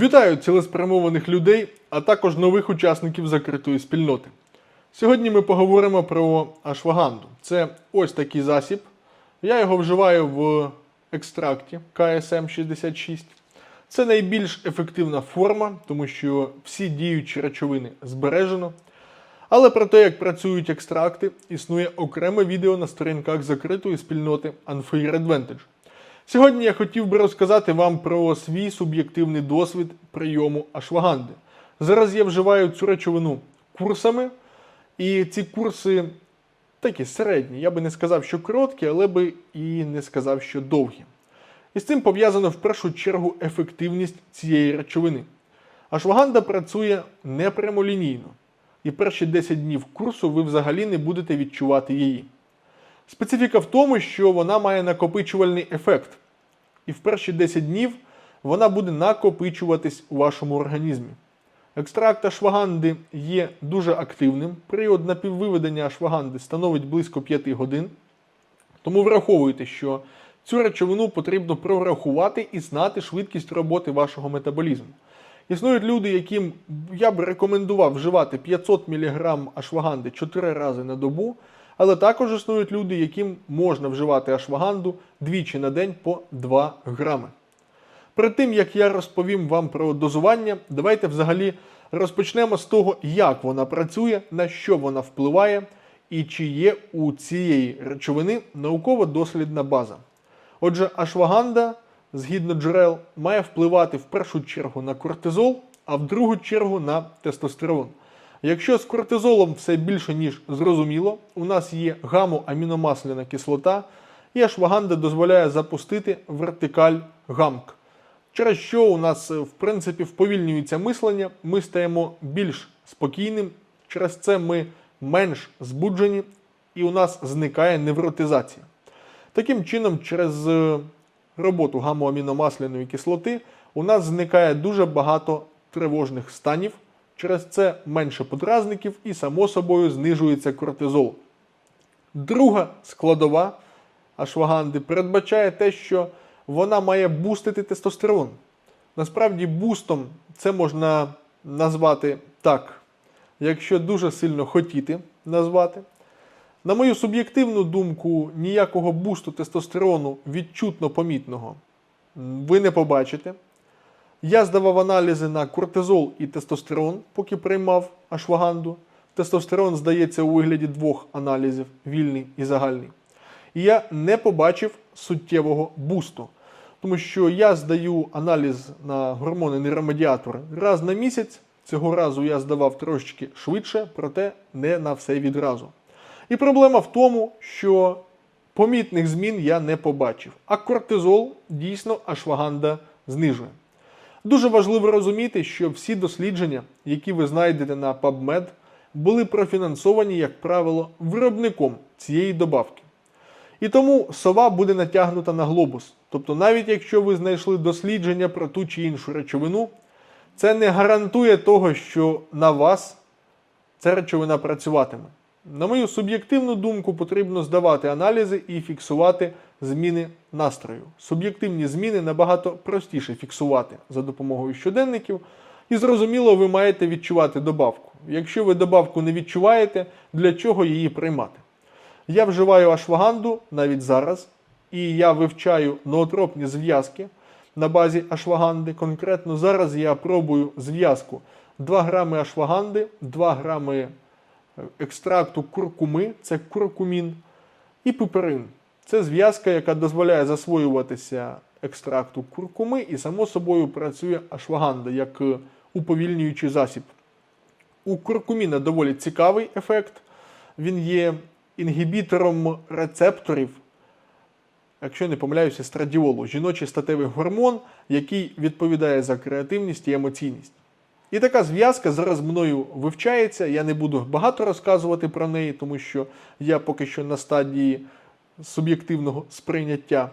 Вітаю цілеспрямованих людей, а також нових учасників закритої спільноти. Сьогодні ми поговоримо про ашваганду. Це ось такий засіб. Я його вживаю в екстракті КСМ 66. Це найбільш ефективна форма, тому що всі діючі речовини збережено. Але про те, як працюють екстракти, існує окреме відео на сторінках закритої спільноти Unfair Advantage. Сьогодні я хотів би розказати вам про свій суб'єктивний досвід прийому ашваганди. Зараз я вживаю цю речовину курсами, і ці курси такі середні. Я би не сказав, що короткі, але би і не сказав, що довгі. І з цим пов'язано в першу чергу ефективність цієї речовини. Ашваганда працює не прямолінійно, і перші 10 днів курсу ви взагалі не будете відчувати її. Специфіка в тому, що вона має накопичувальний ефект, і в перші 10 днів вона буде накопичуватись у вашому організмі. Екстракт ашваганди є дуже активним. Період напіввиведення ашваганди становить близько 5 годин. Тому враховуйте, що цю речовину потрібно прорахувати і знати швидкість роботи вашого метаболізму. Існують люди, яким я б рекомендував вживати 500 мг ашваганди 4 рази на добу, але також існують люди, яким можна вживати ашваганду двічі на день по 2 грами. Перед тим як я розповім вам про дозування, давайте взагалі розпочнемо з того, як вона працює, на що вона впливає і чи є у цієї речовини науково-дослідна база. Отже, ашваганда, згідно джерел, має впливати в першу чергу на кортизол, а в другу чергу на тестостерон. Якщо з кортизолом все більше, ніж зрозуміло, у нас є гамоаміномасляна кислота, і ашваганда дозволяє запустити вертикаль гамк через що у нас, е, в принципі, вповільнюється мислення, ми стаємо більш спокійним, через це ми менш збуджені, і у нас зникає невротизація. Таким чином, через е, роботу гамоаміномасляної кислоти у нас зникає дуже багато тривожних станів, через це менше подразників і, само собою, знижується кортизол. Друга складова ашваганди передбачає те, що вона має бустити тестостерон. Насправді, бустом це можна назвати так, якщо дуже сильно хотіти назвати. На мою суб'єктивну думку, ніякого бусту тестостерону відчутно помітного ви не побачите. Я здавав аналізи на кортизол і тестостерон, поки приймав ашваганду. Тестостерон здається у вигляді двох аналізів вільний і загальний. І я не побачив суттєвого бусту. Тому що я здаю аналіз на гормони нейромедіатори раз на місяць. Цього разу я здавав трошечки швидше, проте не на все відразу. І проблема в тому, що помітних змін я не побачив. А кортизол дійсно ашваганда знижує. Дуже важливо розуміти, що всі дослідження, які ви знайдете на PubMed, були профінансовані, як правило, виробником цієї добавки. І тому сова буде натягнута на глобус. Тобто, навіть якщо ви знайшли дослідження про ту чи іншу речовину, це не гарантує того, що на вас ця речовина працюватиме. На мою суб'єктивну думку, потрібно здавати аналізи і фіксувати зміни настрою. Суб'єктивні зміни набагато простіше фіксувати за допомогою щоденників. І зрозуміло, ви маєте відчувати добавку. Якщо ви добавку не відчуваєте, для чого її приймати? Я вживаю ашваганду навіть зараз, і я вивчаю ноотропні зв'язки на базі ашваганди. Конкретно зараз я пробую зв'язку 2 грами ашваганди, 2 грами екстракту куркуми, це куркумін, і пуперин. Це зв'язка, яка дозволяє засвоюватися екстракту куркуми, і, само собою, працює ашваганда як уповільнюючий засіб. У куркуміна доволі цікавий ефект. Він є інгібітором рецепторів, якщо не помиляюся, страдіолу, жіночий статевий гормон, який відповідає за креативність і емоційність. І така зв'язка зараз мною вивчається. Я не буду багато розказувати про неї, тому що я поки що на стадії суб'єктивного сприйняття.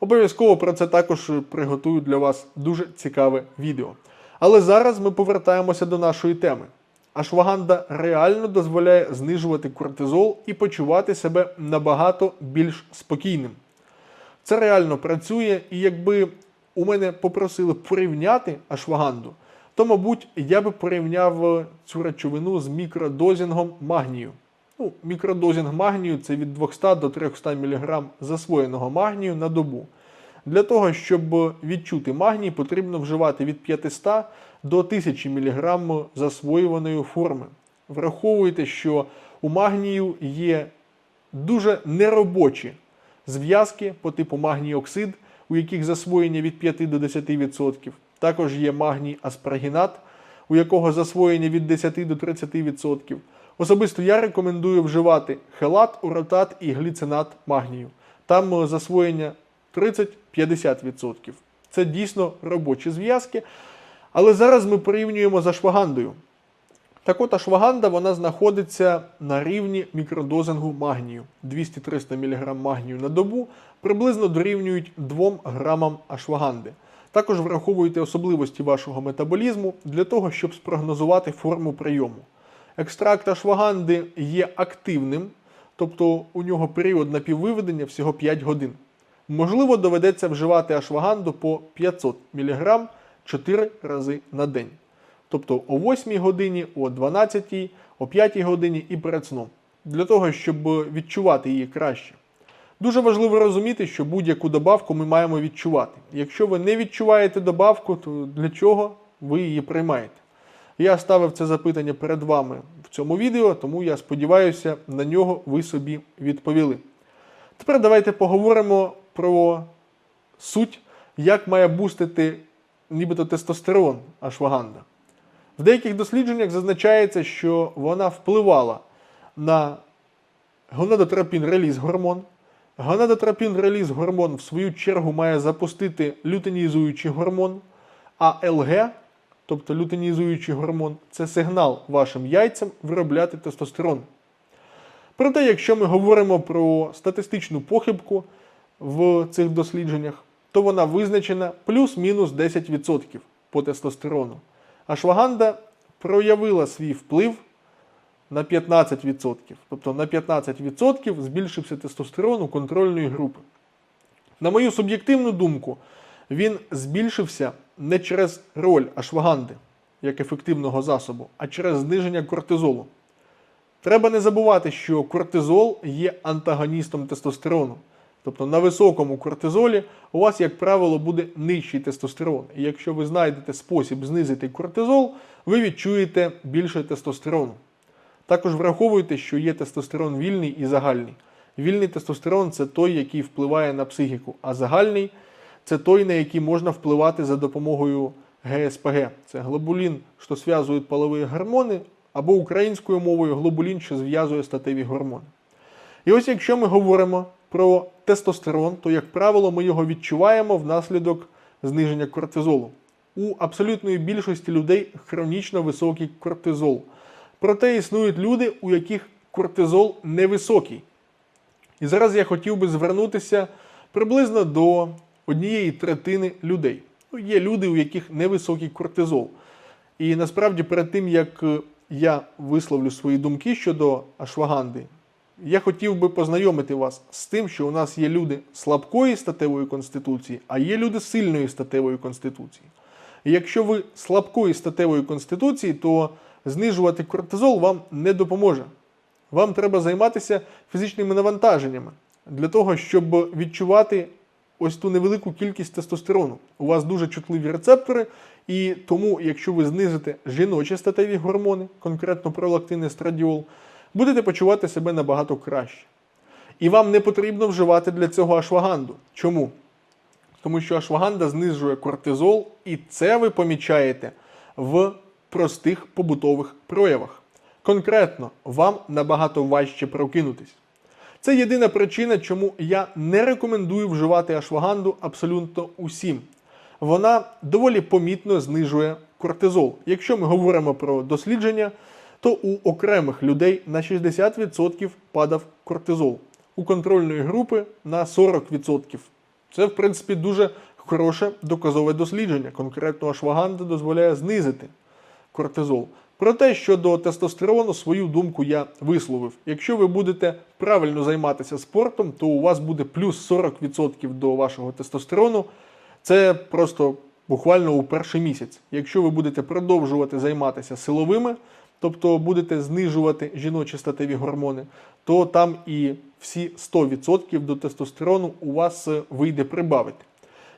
Обов'язково про це також приготую для вас дуже цікаве відео. Але зараз ми повертаємося до нашої теми. Ашваганда реально дозволяє знижувати кортизол і почувати себе набагато більш спокійним. Це реально працює, і якби у мене попросили порівняти ашваганду, то, мабуть, я би порівняв е, цю речовину з мікродозінгом магнію. Ну, мікродозінг магнію це від 200 до 300 мг засвоєного магнію на добу. Для того, щоб відчути магній, потрібно вживати від 500 до 1000 мг засвоюваної форми. Враховуйте, що у магнію є дуже неробочі зв'язки по типу магній оксид, у яких засвоєння від 5 до 10%. Також є магній аспаргінат, у якого засвоєння від 10 до 30%. Особисто я рекомендую вживати хелат, уротат і гліцинат магнію. Там е, засвоєння 30-50%. Це дійсно робочі зв'язки. Але зараз ми порівнюємо з ашвагандою. Так от ашваганда вона знаходиться на рівні мікродозингу магнію. 200-300 мг магнію на добу приблизно дорівнюють 2 грамам ашваганди. Також враховуйте особливості вашого метаболізму для того, щоб спрогнозувати форму прийому. Екстракт ашваганди є активним, тобто у нього період напіввиведення всього 5 годин. Можливо, доведеться вживати ашваганду по 500 мг 4 рази на день. Тобто о 8 годині, о 12, о 5 годині і перед сном. Для того, щоб відчувати її краще. Дуже важливо розуміти, що будь-яку добавку ми маємо відчувати. Якщо ви не відчуваєте добавку, то для чого ви її приймаєте? Я ставив це запитання перед вами в цьому відео, тому я сподіваюся, на нього ви собі відповіли. Тепер давайте поговоримо про суть, як має бустити нібито тестостерон ашваганда. В деяких дослідженнях зазначається, що вона впливала на гонадотропін реліз гормон. Гонадотропін реліз гормон, в свою чергу, має запустити лютинізуючий гормон, а ЛГ, тобто лютинізуючий гормон, це сигнал вашим яйцям виробляти тестостерон. Проте, якщо ми говоримо про статистичну похибку в цих дослідженнях, то вона визначена плюс-мінус 10% по тестостерону. Ашваганда проявила свій вплив на 15%. Тобто на 15% збільшився тестостерон у контрольної групи. На мою суб'єктивну думку, він збільшився не через роль ашваганди як ефективного засобу, а через зниження кортизолу. Треба не забувати, що кортизол є антагоністом тестостерону. Тобто на високому кортизолі у вас, як правило, буде нижчий тестостерон. І якщо ви знайдете спосіб знизити кортизол, ви відчуєте більше тестостерону. Також враховуйте, що є тестостерон вільний і загальний. Вільний тестостерон це той, який впливає на психіку, а загальний це той, на який можна впливати за допомогою ГСПГ. Це глобулін, що зв'язує полові гормони, або українською мовою глобулін, що зв'язує статеві гормони. І ось якщо ми говоримо про тестостерон, то, як правило, ми його відчуваємо внаслідок зниження кортизолу. У абсолютної більшості людей хронічно високий кортизол. Проте існують люди, у яких кортизол невисокий. І зараз я хотів би звернутися приблизно до однієї третини людей. Ну, Є люди, у яких невисокий кортизол. І насправді, перед тим як я висловлю свої думки щодо ашваганди, я хотів би познайомити вас з тим, що у нас є люди слабкої статевої конституції, а є люди сильної статевої конституції. І якщо ви слабкої статевої конституції, то знижувати кортизол вам не допоможе. Вам треба займатися фізичними навантаженнями для того, щоб відчувати ось ту невелику кількість тестостерону. У вас дуже чутливі рецептори, і тому, якщо ви знизите жіночі статеві гормони, конкретно пролактин і страдіол, будете почувати себе набагато краще. І вам не потрібно вживати для цього ашваганду. Чому? Тому що ашваганда знижує кортизол, і це ви помічаєте в простих побутових проявах. Конкретно, вам набагато важче прокинутись. Це єдина причина, чому я не рекомендую вживати ашваганду абсолютно усім. Вона доволі помітно знижує кортизол. Якщо ми говоримо про дослідження, то у окремих людей на 60% падав кортизол, у контрольної групи на 40%. Це, в принципі, дуже хороше доказове дослідження. Конкретно ашваганда дозволяє знизити кортизол. Проте щодо тестостерону, свою думку я висловив. Якщо ви будете правильно займатися спортом, то у вас буде плюс 40% до вашого тестостерону. Це просто буквально у перший місяць. Якщо ви будете продовжувати займатися силовими, тобто будете знижувати жіночі статеві гормони, то там і всі 100% до тестостерону у вас е, вийде прибавити.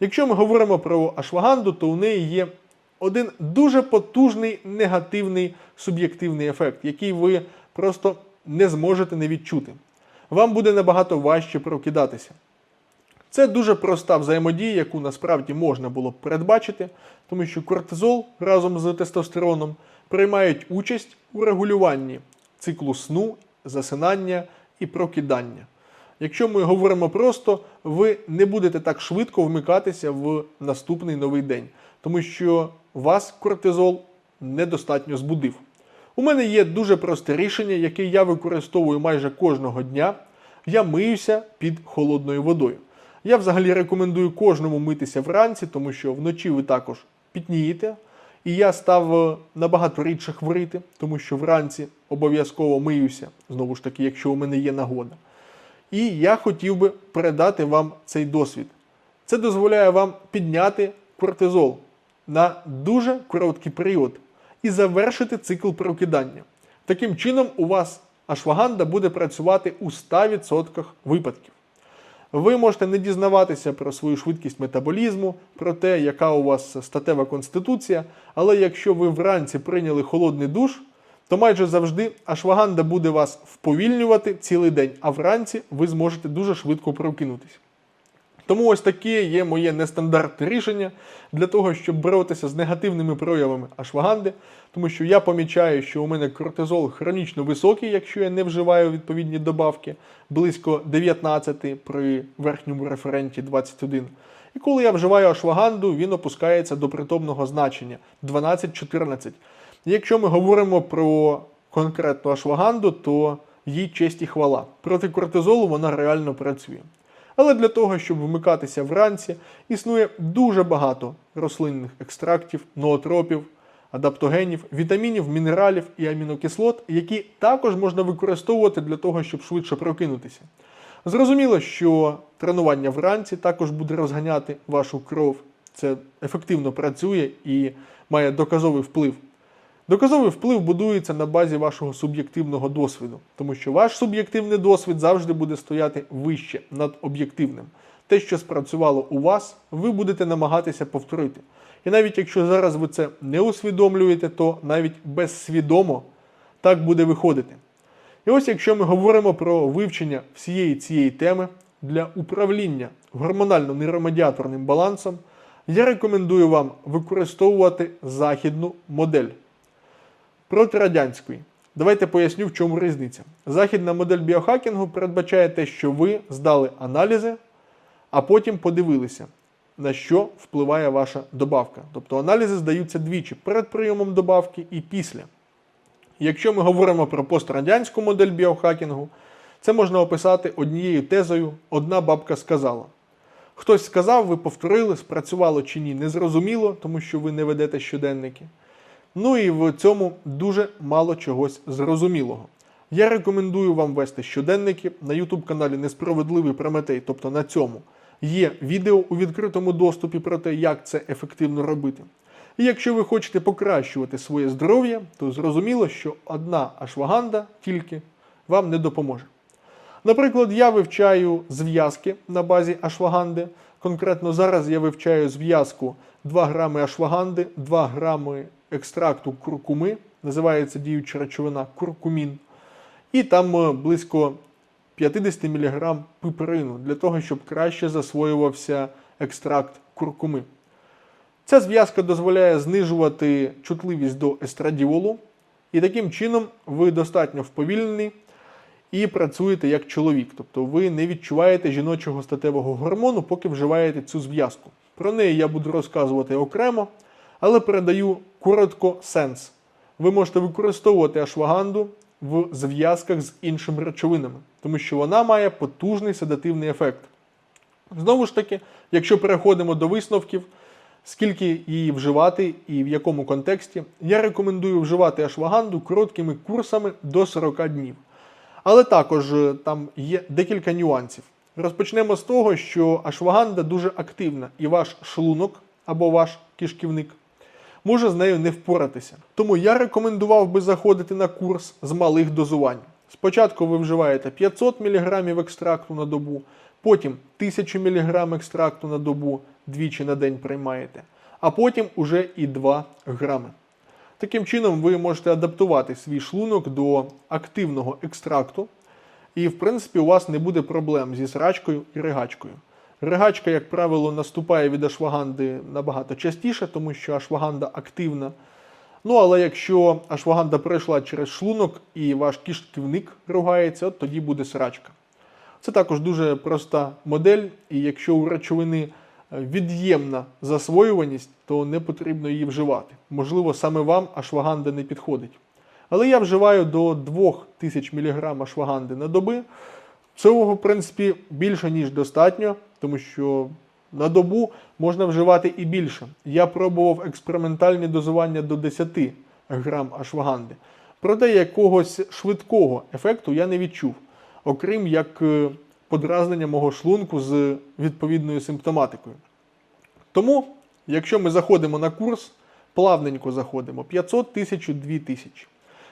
Якщо ми говоримо про ашваганду, то у неї є один дуже потужний негативний суб'єктивний ефект, який ви просто не зможете не відчути. Вам буде набагато важче прокидатися. Це дуже проста взаємодія, яку насправді можна було б передбачити, тому що кортизол разом з тестостероном приймають участь у регулюванні циклу сну, засинання і прокидання. Якщо ми говоримо просто, ви не будете так швидко вмикатися в наступний новий день, тому що вас кортизол недостатньо збудив. У мене є дуже просте рішення, яке я використовую майже кожного дня. Я миюся під холодною водою. Я взагалі рекомендую кожному митися вранці, тому що вночі ви також пітнієте. І я став е, набагато рідше хворіти, тому що вранці обов'язково миюся, знову ж таки, якщо у мене є нагода. І я хотів би передати вам цей досвід. Це дозволяє вам підняти кортизол на дуже короткий період і завершити цикл прокидання. Таким чином, у вас ашваганда буде працювати у 100% випадків. Ви можете не дізнаватися про свою швидкість метаболізму, про те, яка у вас статева конституція, але якщо ви вранці прийняли холодний душ, то майже завжди ашваганда буде вас вповільнювати цілий день, а вранці ви зможете дуже швидко прокинутися. Тому ось таке є моє нестандартне рішення для того, щоб боротися з негативними проявами ашваганди, тому що я помічаю, що у мене кортизол хронічно високий, якщо я не вживаю відповідні добавки, близько 19 при верхньому референті 21. І коли я вживаю ашваганду, він опускається до притомного значення 12-14. Якщо ми говоримо про конкретну ашваганду, то їй честь і хвала. Проти кортизолу вона реально працює. Але для того, щоб вмикатися вранці, існує дуже багато рослинних екстрактів, ноотропів, адаптогенів, вітамінів, мінералів і амінокислот, які також можна використовувати для того, щоб швидше прокинутися. Зрозуміло, що тренування вранці також буде розганяти вашу кров. Це ефективно працює і має доказовий вплив. Доказовий вплив будується на базі вашого суб'єктивного досвіду, тому що ваш суб'єктивний досвід завжди буде стояти вище над об'єктивним. Те, що спрацювало у вас, ви будете намагатися повторити. І навіть якщо зараз ви це не усвідомлюєте, то навіть безсвідомо так буде виходити. І ось якщо ми говоримо про вивчення всієї цієї теми для управління гормонально-нейромедіаторним балансом, я рекомендую вам використовувати західну модель проти радянської. Давайте поясню, в чому різниця. Західна модель біохакінгу передбачає те, що ви здали аналізи, а потім подивилися, на що впливає ваша добавка. Тобто аналізи здаються двічі перед прийомом добавки і після. Якщо ми говоримо про пострадянську модель біохакінгу, це можна описати однією тезою Одна бабка сказала. Хтось сказав, ви повторили, спрацювало чи ні, незрозуміло, тому що ви не ведете щоденники. Ну і в цьому дуже мало чогось зрозумілого. Я рекомендую вам вести щоденники на YouTube каналі Несправедливий Прометей, тобто на цьому. Є відео у відкритому доступі про те, як це ефективно робити. І якщо ви хочете покращувати своє здоров'я, то зрозуміло, що одна ашваганда тільки вам не допоможе. Наприклад, я вивчаю зв'язки на базі ашваганди. Конкретно зараз я вивчаю зв'язку 2 грами ашваганди, 2 грами екстракту куркуми, називається діюча речовина куркумін. І там е, близько 50 мг пиперину для того, щоб краще засвоювався екстракт куркуми. Ця зв'язка дозволяє знижувати чутливість до естрадіолу, і таким чином ви достатньо вповільнені і працюєте як чоловік. Тобто ви не відчуваєте жіночого статевого гормону, поки вживаєте цю зв'язку. Про неї я буду розказувати окремо, але передаю коротко сенс. Ви можете використовувати ашваганду в зв'язках з іншими речовинами, тому що вона має потужний седативний ефект. Знову ж таки, якщо переходимо до висновків, скільки її вживати і в якому контексті, я рекомендую вживати ашваганду короткими курсами до 40 днів. Але також е, там є декілька нюансів. Розпочнемо з того, що ашваганда дуже активна, і ваш шлунок або ваш кишківник може з нею не впоратися. Тому я рекомендував би заходити на курс з малих дозувань. Спочатку ви вживаєте 500 мг екстракту на добу, потім 1000 мг екстракту на добу двічі на день приймаєте, а потім уже і 2 грами. Таким чином, ви можете адаптувати свій шлунок до активного екстракту, і, в принципі, у вас не буде проблем зі срачкою і ригачкою. Ригачка, як правило, наступає від ашваганди набагато частіше, тому що ашваганда активна. Ну, але якщо ашваганда пройшла через шлунок і ваш кишківник ругається, от тоді буде срачка. Це також дуже проста модель, і якщо у речовини е, від'ємна засвоюваність, то не потрібно її вживати. Можливо, саме вам ашваганда не підходить. Але я вживаю до 2000 мг ашваганди на доби. Цього, в принципі, більше, ніж достатньо, тому що на добу можна вживати і більше. Я пробував експериментальні дозування до 10 грам ашваганди. Проте якогось швидкого ефекту я не відчув, окрім як е, подразнення мого шлунку з відповідною симптоматикою. Тому, якщо ми заходимо на курс, плавненько заходимо 500 тисяч, 2000.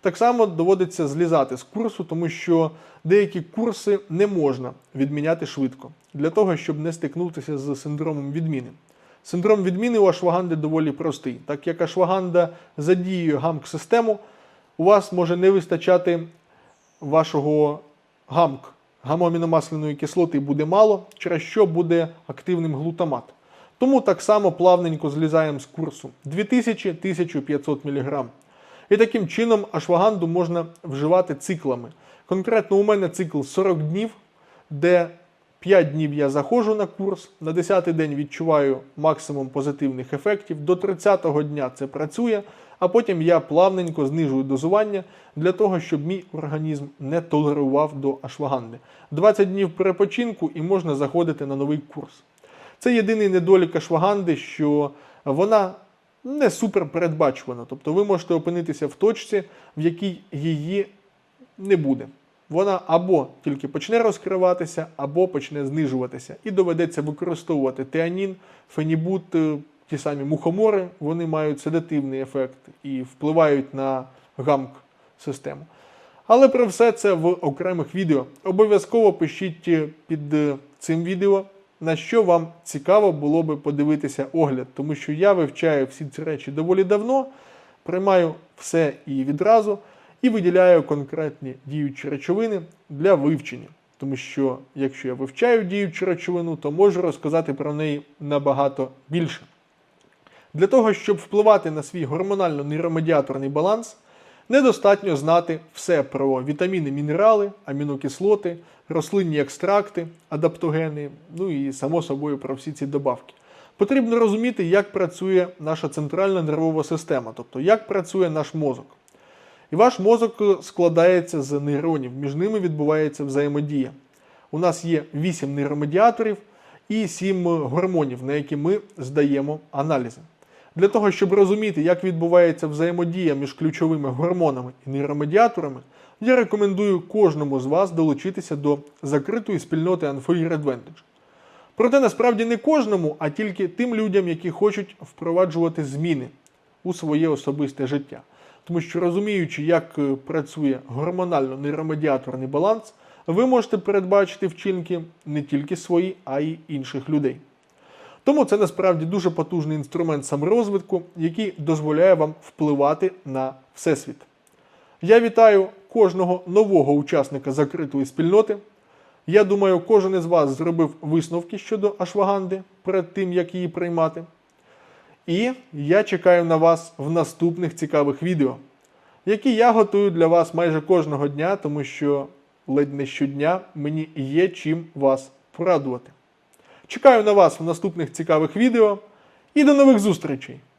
Так само доводиться злізати з курсу, тому що деякі курси не можна відміняти швидко, для того, щоб не стикнутися з синдромом відміни. Синдром відміни у ашваганди доволі простий. Так як ашваганда задіює гамк-систему, у вас може не вистачати вашого гамк, гамоаміномасляної кислоти буде мало, через що буде активним глутамат. Тому так само плавненько злізаємо з курсу 2000-1500 мг. І таким чином ашваганду можна вживати циклами. Конкретно у мене цикл 40 днів, де 5 днів я заходжу на курс, на 10-й день відчуваю максимум позитивних ефектів, до 30-го дня це працює, а потім я плавненько знижую дозування для того, щоб мій організм не толерував до ашваганди. 20 днів перепочинку і можна заходити на новий курс. Це єдиний недолік ашваганди, що вона не супер передбачувана. Тобто ви можете опинитися в точці, в якій її не буде. Вона або тільки почне розкриватися, або почне знижуватися. І доведеться використовувати теанін, фенібут, е, ті самі мухомори, вони мають седативний ефект і впливають на гамк-систему. Але про все це в окремих відео. Обов'язково пишіть е, під е, цим відео, на що вам цікаво було би подивитися огляд, тому що я вивчаю всі ці речі доволі давно, приймаю все і відразу, і виділяю конкретні діючі речовини для вивчення. Тому що якщо я вивчаю діючу речовину, то можу розказати про неї набагато більше. Для того, щоб впливати на свій гормонально-нейромедіаторний баланс, недостатньо знати все про вітаміни, мінерали, амінокислоти, рослинні екстракти, адаптогени, ну і само собою про всі ці добавки. Потрібно розуміти, як працює наша центральна нервова система, тобто як працює наш мозок. І ваш мозок складається з нейронів, між ними відбувається взаємодія. У нас є 8 нейромедіаторів і 7 гормонів, на які ми здаємо аналізи. Для того, щоб розуміти, як відбувається взаємодія між ключовими гормонами і нейромедіаторами, я рекомендую кожному з вас долучитися до закритої спільноти Unfair Advantage. Проте насправді не кожному, а тільки тим людям, які хочуть впроваджувати зміни у своє особисте життя. Тому що розуміючи, як е, працює гормонально-нейромедіаторний баланс, ви можете передбачити вчинки не тільки свої, а й інших людей. Тому це насправді дуже потужний інструмент саморозвитку, який дозволяє вам впливати на всесвіт. Я вітаю кожного нового учасника закритої спільноти. Я думаю, кожен із вас зробив висновки щодо ашваганди перед тим, як її приймати. І я чекаю на вас в наступних цікавих відео, які я готую для вас майже кожного дня, тому що ледь не щодня мені є чим вас порадувати. Чекаю на вас в наступних цікавих відео і до нових зустрічей!